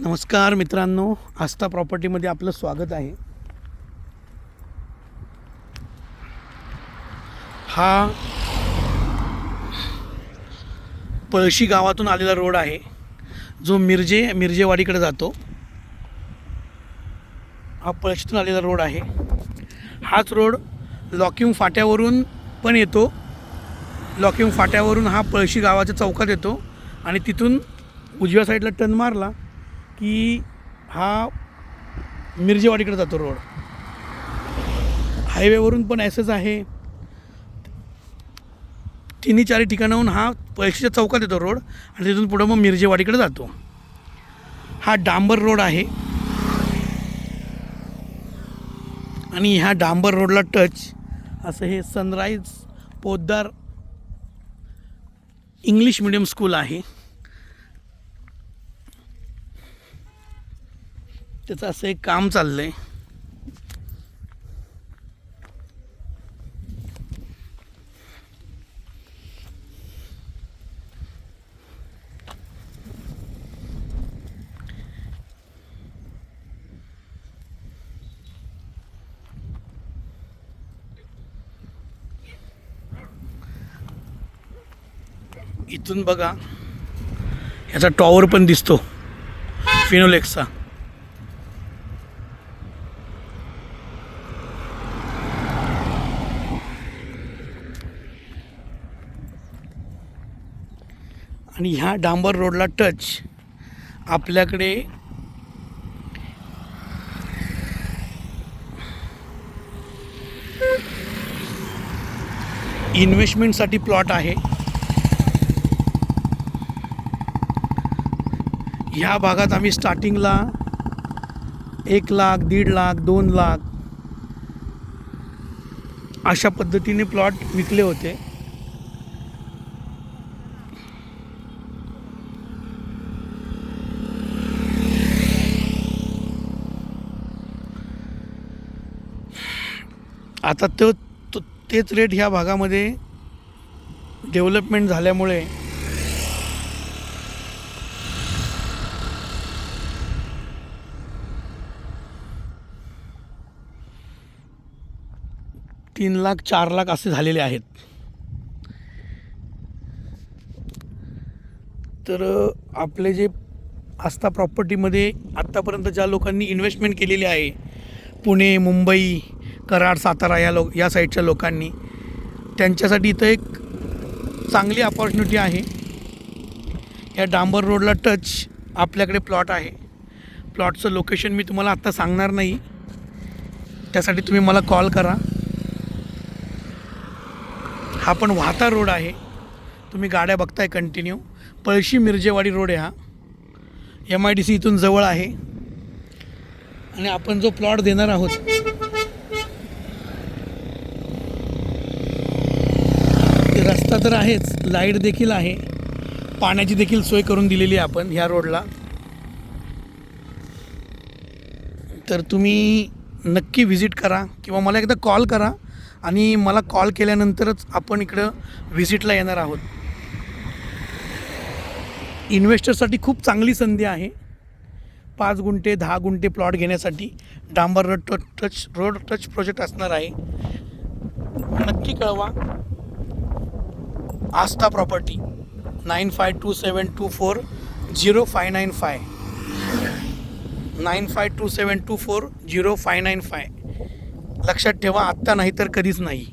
नमस्कार मित्रांनो आस्था प्रॉपर्टीमध्ये आपलं स्वागत आहे. हा पळशी गावातून आलेला रोड आहे. जो मिरजे मिरजेवाडीकडे जातो. हा पळशीतून आलेला रोड आहे. हाच रोड लॉकिंग फाट्यावरून पण येतो. लॉकिंग फाट्यावरून हा पळशी गावाच्या चौकात येतो. आणि तिथून उजव्या साईडला टर्न मारला. की हा मिरजेवाडीकडे जातो रोड. हायवेवरून पण ॲसेस आहे. तिन्ही चारी ठिकाणाहून हा परीक्षेच्या चौकात येतो रोड आणि तिथून पुढं मग मिरजेवाडीकडे जातो. हा डांबर रोड आहे. आणि ह्या डांबर रोडला टच असं हे Sunrise Poddar English medium school आहे. त्याचं असं एक काम चाललं आहे इथून बघा याचा टॉवर पण दिसतो. फिनोलेक्सचा आणि ह्या डांबर रोडला टच. आपल्याकडे इन्व्हेस्टमेंटसाठी प्लॉट आहे. ह्या भागात आम्ही स्टार्टिंगला एक लाख दीड लाख दोन लाख अशा पद्धतीने प्लॉट विकले होते. आता तो तेच रेट ह्या भागामध्ये डेव्हलपमेंट झाल्यामुळे तीन लाख चार लाख असे झालेले आहेत. तर आपले जे आस्था प्रॉपर्टीमध्ये आत्तापर्यंत ज्या लोकांनी इन्व्हेस्टमेंट केलेली आहे पुणे मुंबई कराड सातारा या लो या साईडच्या लोकांनी. त्यांच्यासाठी इथं एक चांगली अपॉर्च्युनिटी आहे. या डांबर रोडला टच आपल्याकडे प्लॉट आहे. प्लॉटचं लोकेशन मी तुम्हाला आत्ता सांगणार नाही. त्यासाठी तुम्ही मला कॉल करा. हा पण वाहता रोड आहे. तुम्ही गाड्या बघताय कंटिन्यू पळशी मिरजेवाडी रोड आहे हा. एम आय डी सी इथून जवळ आहे. आणि आपण जो प्लॉट देणार आहोत ते रस्ता तर आहेच. लाइट देखील आहे. पाण्याची देखील सोय करून दिलेली आहे आपण ह्या रोडला. तर तुम्ही नक्की व्हिजिट करा किंवा मला एकदा कॉल करा आणि मला कॉल केल्यानंतरच आपण इकडं व्हिजिटला येणार आहोत. इन्व्हेस्टरसाठी खूप चांगली संधी आहे. पाच गुंठे दहा गुंठे प्लॉट घेण्यासाठी डांबर road touch road touch project असणार आहे. नक्की कळवा. Aastha property nine five two seven two four zero five nine five. Nine five two seven two four zero five nine five. लक्षात ठेवा आत्ता नाही तर कधीच नाही.